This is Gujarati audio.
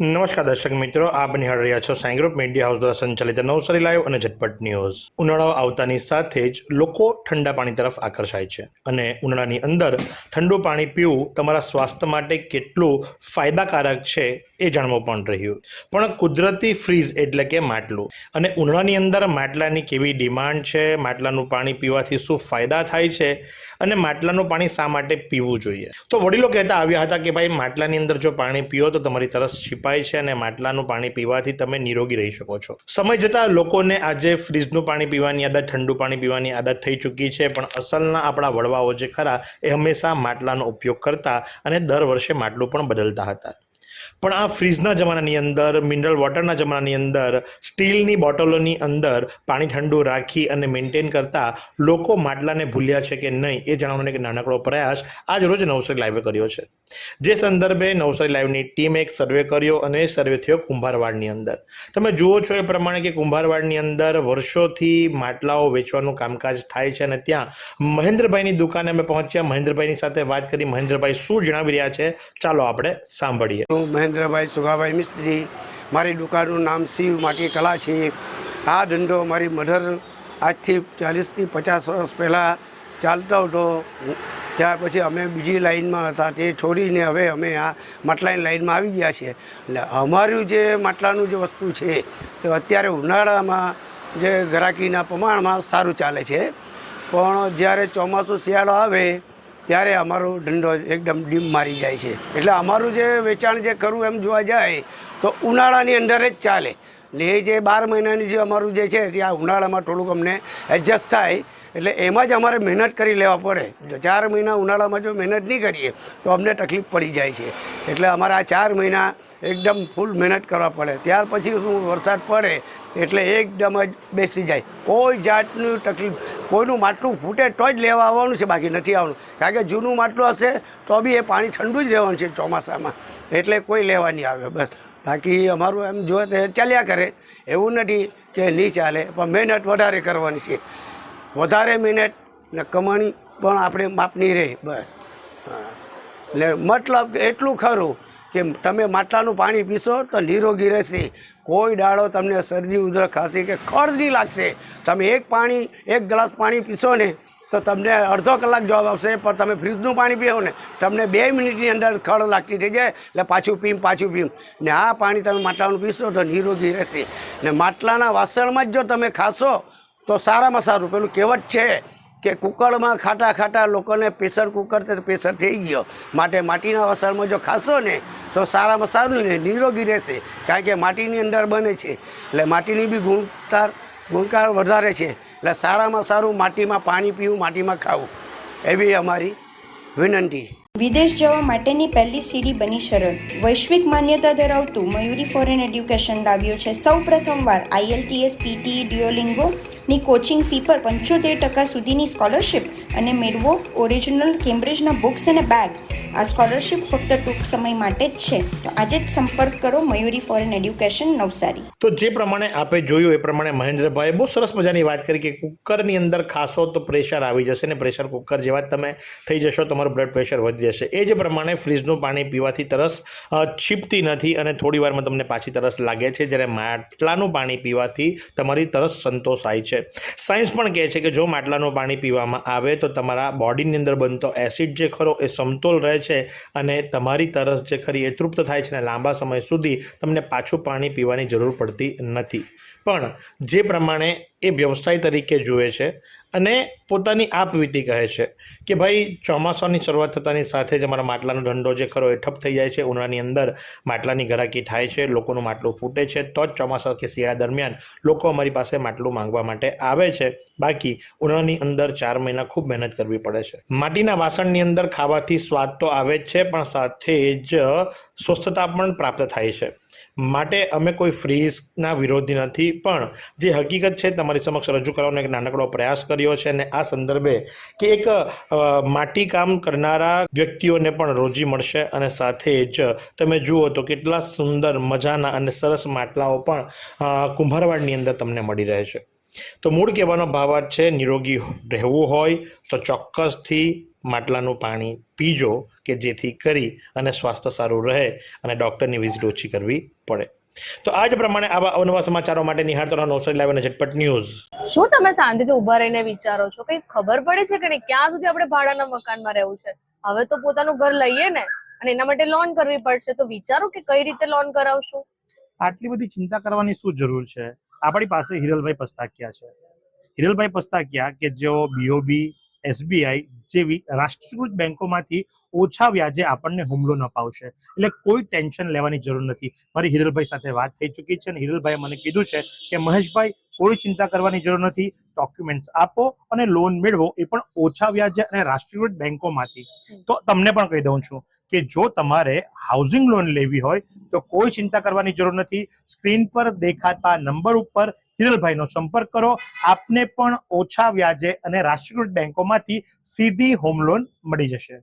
નમસ્કાર દર્શક મિત્રો, આપ નિહાળ રહ્યા છો સાઈ ગ્રુપ મીડિયા હાઉસ દ્વારા સંચાલિત નવસારી લાઈવ અને ઝટપટ ન્યૂઝ. ઉનાળો આવતાની સાથે જ લોકો ઠંડા પાણી તરફ આકર્ષાય છે અને ઉનાળાની અંદર ઠંડુ પાણી પીવું તમારા સ્વાસ્થ્ય માટે કેટલું ફાયદાકારક છે એ જાણવું પણ રહ્યું. પણ કુદરતી ફ્રીઝ એટલે કે માટલું. અને ઉનાળાની અંદર માટલાની કેવી ડિમાન્ડ છે, માટલાનું પાણી પીવાથી શું ફાયદા થાય છે અને માટલાનું પાણી શા માટે પીવું જોઈએ? તો વડીલો કહેતા આવ્યા હતા કે ભાઈ, માટલાની અંદર જો પાણી પીઓ તો તમારી તરસ છીપાય છે અને માટલાનું પાણી પીવાથી તમે નિરોગી રહી શકો છો. સમય જતાં લોકોને આજે ફ્રીજનું પાણી પીવાની આદત, ઠંડુ પાણી પીવાની આદત થઈ ચૂકી છે, પણ અસલના આપણા વડવાઓ જે ખરા, એ હંમેશા માટલાનો ઉપયોગ કરતા અને દર વર્ષે માટલું પણ બદલતા હતા. પણ આ ફ્રીજના જમાનાની અંદર, મિનરલ વોટરના જમાનાની અંદર, સ્ટીલની બોટલોની અંદર પાણી ઠંડુ રાખી અને મેન્ટેન કરતા લોકો માટલાને ભૂલ્યા છે કે નહીં એ જણાવવાનો એક નાનકડો પ્રયાસ આજ રોજ નવસારી લાઈવે કર્યો છે. જે સંદર્ભે નવસારી લાઈવની ટીમે એક સર્વે કર્યો અને સર્વે થયો કુંભારવાડની અંદર. તમે જુઓ છો એ પ્રમાણે કે કુંભારવાડની અંદર વર્ષોથી માટલાઓ વેચવાનું કામકાજ થાય છે અને ત્યાં મહેન્દ્રભાઈની દુકાને અમે પહોંચ્યા. મહેન્દ્રભાઈની સાથે વાત કરી. મહેન્દ્રભાઈ શું જણાવી રહ્યા છે? ચાલો આપણે સાંભળીએ. મહેન્દ્રભાઈ સુગાભાઈ મિસ્ત્રી, મારી દુકાનનું નામ શિવ માટી કલા છે. આ ધંધો મારી મધર આજથી ચાલીસથી પચાસ વર્ષ પહેલાં ચાલતો હતો. ત્યાર પછી અમે બીજી લાઈનમાં હતા, તે છોડીને હવે અમે આ માટલાની લાઇનમાં આવી ગયા છીએ. એટલે અમારું જે માટલાનું જે વસ્તુ છે, તે અત્યારે ઉનાળામાં જે ગ્રાહકીના પ્રમાણમાં સારું ચાલે છે. પણ જ્યારે ચોમાસું શિયાળો આવે ત્યારે અમારો ધંધો એકદમ ડીમ મારી જાય છે. એટલે અમારું જે વેચાણ જે કરવું એમ જોવા જાય, તો ઉનાળાની અંદર જ ચાલે. ને એ જે બાર મહિનાની જે અમારું જે છે આ ઉનાળામાં થોડુંક અમને એડજસ્ટ થાય. એટલે એમાં જ અમારે મહેનત કરી લેવા પડે. જો ચાર મહિના ઉનાળામાં જો મહેનત નહીં કરીએ, તો અમને તકલીફ પડી જાય છે. એટલે અમારે આ ચાર મહિના એકદમ ફૂલ મહેનત કરવા પડે. ત્યાર પછી શું વરસાદ પડે, એટલે એકદમ જ બેસી જાય. કોઈ જાતનું તકલીફ, કોઈનું માટલું ફૂટે તો જ લેવા આવવાનું છે, બાકી નથી આવવાનું. કારણ કે જૂનું માટલું હશે, તો બી એ પાણી ઠંડુ જ રહેવાનું છે ચોમાસામાં. એટલે કોઈ લેવા નહીં આવે, બસ. બાકી અમારું એમ જોઈએ તો ચાલ્યા કરે. એવું નથી કે નહીં ચાલે, પણ મહેનત વધારે કરવાની છે. વધારે મહેનત ને કમાણી પણ આપણે માપની રહે, બસ. એટલે મતલબ એટલું ખરું કે તમે માટલાનું પાણી પીશો તો નિરોગી રહેશે. કોઈ ડાળો તમને શરદી, ઉધરસ, ખાંસી કે ખડ નહીં લાગશે. તમે એક પાણી, એક ગ્લાસ પાણી પીશો ને તો તમને અડધો કલાક જવાબ આપશે પણ તમે ફ્રીજનું પાણી પીઓ ને, તમને બે મિનિટની અંદર ખડ લાગતી થઈ જાય, એટલે પાછું પીમ પાછું પીમ. ને આ પાણી તમે માટલાનું પીશો તો નિરોગી રહેશે. ને માટલાના વાસણમાં જ જો તમે ખાશો તો સારામાં સારું. પેલું કહેવત છે કે કુકરમાં ખાટા ખાટા લોકોને પ્રેશર કુકર તે પ્રેશર થઈ ગયો. માટે માટીના વાસણમાં જો ખાશો ને, તો સારામાં સારું ને, નિરોગી રહેશે. કારણ કે માટીની અંદર બને છે. એટલે માટીની બી ગુણકાર ગુણકાર વધારે છે. એટલે સારામાં સારું માટીમાં પાણી પીવું, માટીમાં ખાવું. એવી અમારી વિનંતી. વિદેશ જવા માટેની પહેલી સીડી બની સરળ વૈશ્વિક માન્યતા ધરાવતું મયુરી ફોરેન એડ્યુકેશન લાવ્યું છે. સૌ પ્રથમવાર આઈએલટીએસ પીટી ડિયોલિંગો ની કોચિંગ ફી પર પંચોતેર ટકા સુધીની સ્કોલરશિપ અને મેળવો ઓરિજિનલ કેમ્બ્રિજના બુક્સ અને બેગ આ સ્કોલરશિપ ફક્ત ટૂંક સમય માટે જ છે. તો આજે જ સંપર્ક કરો મયુરી ફોરેન એડ્યુકેશન નવસારી. તો જે પ્રમાણે આપે જોયું, એ પ્રમાણે મહેન્દ્રભાઈએ બહુ સરસ મજાની વાત કરી કે કુકરની અંદર ખાશો તો પ્રેશર આવી જશે ને પ્રેશર કુકર જેવા તમે થઈ જશો, તમારું બ્લડ પ્રેશર વધી જશે. એ જ પ્રમાણે ફ્રીજનું પાણી પીવાથી તરસ છીપતી નથી અને થોડી વારમાં તમને પાછી તરસ લાગે છે. જ્યારે માટલાનું પાણી પીવાથી તમારી તરસ સંતોષાય છે. સાયન્સ પણ કહે છે કે જો માટલાનું પાણી પીવામાં આવે તો તમારા બોડીની અંદર બનતો એસિડ જે ખરો એ સમતોલ રહે છે. અને તમારી તરસ જે ખરી એ તૃપ્ત થાય છે અને લાંબા સમય સુધી તમને પાછું પાણી પીવાની જરૂર પડતી નથી. પણ જે પ્રમાણે એ વ્યવસાય તરીકે જુએ છે અને પોતાની આપવીતી કહે છે કે ભાઈ ચોમાસાની શરૂઆત થતાની સાથે જ અમારા માટલાનો ધંધો જે ખરો એ ઠપ થઈ જાય છે. ઉનાળાની અંદર માટલાની ઘરાકી થાય છે, લોકોનું માટલું ફૂટે છે, તો જ ચોમાસા કે શિયાળા દરમિયાન લોકો અમારી પાસે માટલું માંગવા માટે આવે છે. બાકી ઉનાળાની અંદર ચાર મહિના ખૂબ મહેનત કરવી પડે છે. માટીના વાસણની અંદર ખાવાથી સ્વાદ તો આવે જ છે, પણ સાથે જ સ્વસ્થતા પણ પ્રાપ્ત થાય છે. માટે અમે કોઈ ફ્રીઝના વિરોધી નથી. પણ જે હકીકત છે, તમારી સમક્ષ રજૂ કરવાનો એક નાનકડો પ્રયાસ કર્યો છે અને આ સંદર્ભે કે એક માટીકામ કરનારા વ્યક્તિઓને પણ રોજી મળશે અને સાથે જ તમે જુઓ તો કેટલા સુંદર મજાના અને સરસ માટલાઓ પણ કુંભારવાડની અંદર તમને મળી રહે છે. તો મૂળ કહેવાનો ભાવાર્થ છે નિરોગી રહેવું હોય તો ચોક્કસથી માટલાનું પાણી પીજો કે જેથી કરી અને સ્વાસ્થ્ય સારું રહે અને ડૉક્ટરની વિઝિટ ઓછી કરવી પડે. તો આ જ પ્રમાણે આવા અવનવા સમાચારો માટે નિહાળતો રહો નવસારી લાઈવ અને ઝટપટ ન્યૂઝ. શું તમે શાંતિથી ઊભા રહીને વિચારો છો? કઈ ખબર પડે છે કે નહીં? ક્યાં સુધી આપણે ભાડાના મકાનમાં રહેવું છે? હવે તો પોતાનું ઘર લઈએ ને અને એના માટે લોન કરવી પડશે. તો વિચારો કે કઈ રીતે લોન કરાવશું? આટલી બધી ચિંતા કરવાની શું જરૂર છે? આપણી પાસે હિરલભાઈ પસ્તાકિયા છે. હિરલભાઈ પસ્તાકિયા કે જેઓ બીઓબી એસબીઆઈ જેવી રાષ્ટ્રીયકૃત બેંકોમાંથી ઓછા વ્યાજે આપણને હુમલો ન અપાવશે એટલે કોઈ ટેન્શન લેવાની જરૂર નથી. મારી હિરલભાઈ સાથે વાત થઈ ચૂકી છે અને હિરલભાઈએ મને કીધું છે કે મહેશભાઈ કોઈ ચિંતા કરવાની જરૂર નથી. ડોક્યુમેન્ટ્સ આપો અને લોન મેળવો એ પણ ઓછા વ્યાજે અને રાષ્ટ્રીયકૃત બેંકોમાંથી. તો તમને પણ કહી દઉં છું. કે જો તમારે હાઉસિંગ લોન લેવી હોય, તો કોઈ ચિંતા કરવાની જરૂર નથી. સ્ક્રીન પર દેખાતા નંબર ઉપર હિરલભાઈનો સંપર્ક કરો. આપને પણ ઓછા વ્યાજે અને રાષ્ટ્રીયકૃત બેંકોમાંથી સીધી હોમ લોન મળી જશે.